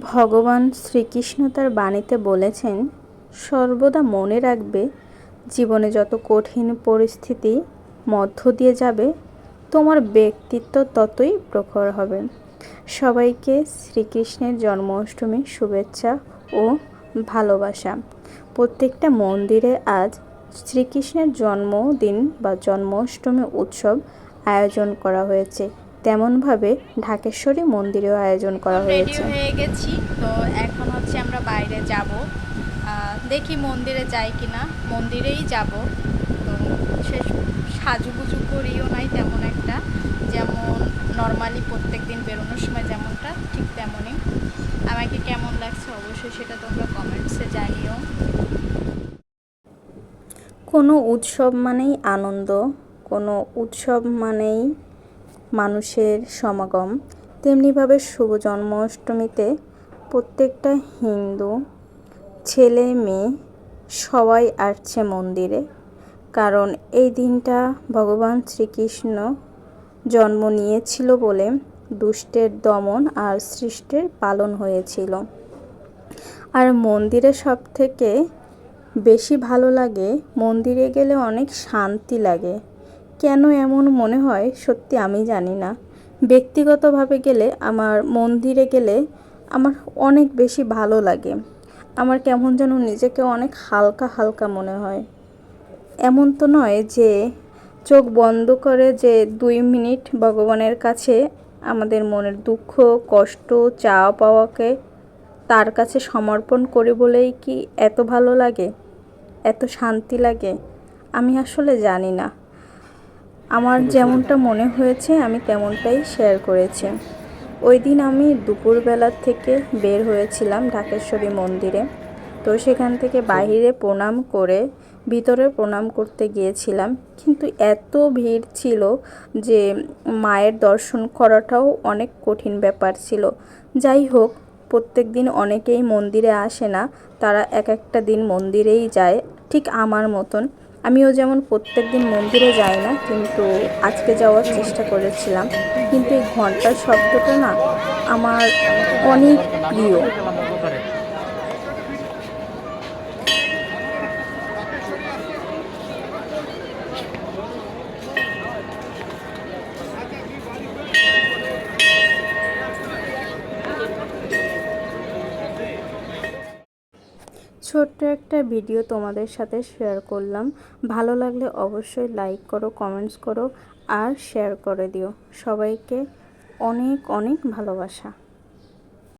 ভগবান শ্রীকৃষ্ণ তার বাণীতে বলেছেন, সর্বদা মনে রাখবে, জীবনে যত কঠিন পরিস্থিতি মধ্য দিয়ে যাবে, তোমার ব্যক্তিত্ব ততই প্রখর হবে। সবাইকে শ্রীকৃষ্ণের জন্মাষ্টমীর শুভেচ্ছা ও ভালোবাসা। প্রত্যেকটা মন্দিরে আজ শ্রীকৃষ্ণের জন্মদিন বা জন্মাষ্টমী উৎসব আয়োজন করা হয়েছে। তেমনভাবে ঢাকেশ্বরী মন্দিরেও আয়োজন করা হয়েছে। হয়ে গেছি তো এখন হচ্ছে আমরা বাইরে যাব। দেখি মন্দিরে যাই কিনা। মন্দিরেই যাব। তো সে সাজুগুজু করিও নাই তেমন একটা। যেমন নর্মালি প্রত্যেক দিন বেরোনোর সময় যেমনটা ঠিক তেমনই। আমাকে কেমন লাগছে অবশ্যই সেটা তোমরা কমেন্টসে জানিও। কোনো উৎসব মানেই আনন্দ কোনো উৎসব মানেই মানুষের সমাগম। তেমনিভাবে শুভ জন্মাষ্টমীতে প্রত্যেকটা হিন্দু ছেলে মেয়ে সবাই আসছে মন্দিরে। কারণ এই দিনটা ভগবান শ্রীকৃষ্ণ জন্ম নিয়েছিল বলে দুষ্টের দমন আর সৃষ্টের পালন হয়েছিল। আর মন্দিরে সব থেকে বেশি ভালো লাগে, মন্দিরে গেলে অনেক শান্তি লাগে। কেন এমন মনে হয় সত্যি আমি জানি না। ব্যক্তিগতভাবে গেলে, আমার মন্দিরে গেলে আমার অনেক বেশি ভালো লাগে। আমার কেমন যেন নিজেকে অনেক হালকা হালকা মনে হয়। এমন তো নয় যে চোখ বন্ধ করে যে দুই মিনিট ভগবানের কাছে আমাদের মনের দুঃখ, কষ্ট, চাওয়া পাওয়াকে তার কাছে সমর্পণ করে বলেই কি এত ভালো লাগে? এত শান্তি লাগে? আমি আসলে জানি না। আমার যেমনটা মনে হয়েছে, আমি তেমনটাই শেয়ার করেছি। ওই দিন আমি দুপুরবেলার থেকে বের হয়েছিলাম ঢাকেশ্বরী মন্দিরে। তো সেখান থেকে বাইরে প্রণাম করে, ভিতরে প্রণাম করতে গিয়েছিলাম। কিন্তু এত ভিড় ছিল যে মায়ের দর্শন করাটাও অনেক কঠিন ব্যাপার ছিল। যাই হোক প্রত্যেক দিন অনেকেই মন্দিরে আসে না, তারা এক একটা দিন মন্দিরেই যায়, ঠিক আমার মতন। আমিও যেমন প্রত্যেক দিন মন্দিরে যাই না, কিন্তু আজকে যাওয়ার চেষ্টা করেছিলাম। কিন্তু এই ঘণ্টার শব্দটা না আমার অনেক প্রিয়। ছোট্ট একটা ভিডিও তোমাদের সাথে শেয়ার করলাম। ভালো লাগলে অবশ্যই লাইক করো কমেন্টস করো আর শেয়ার করে দিও। সবাইকে অনেক অনেক ভালোবাসা।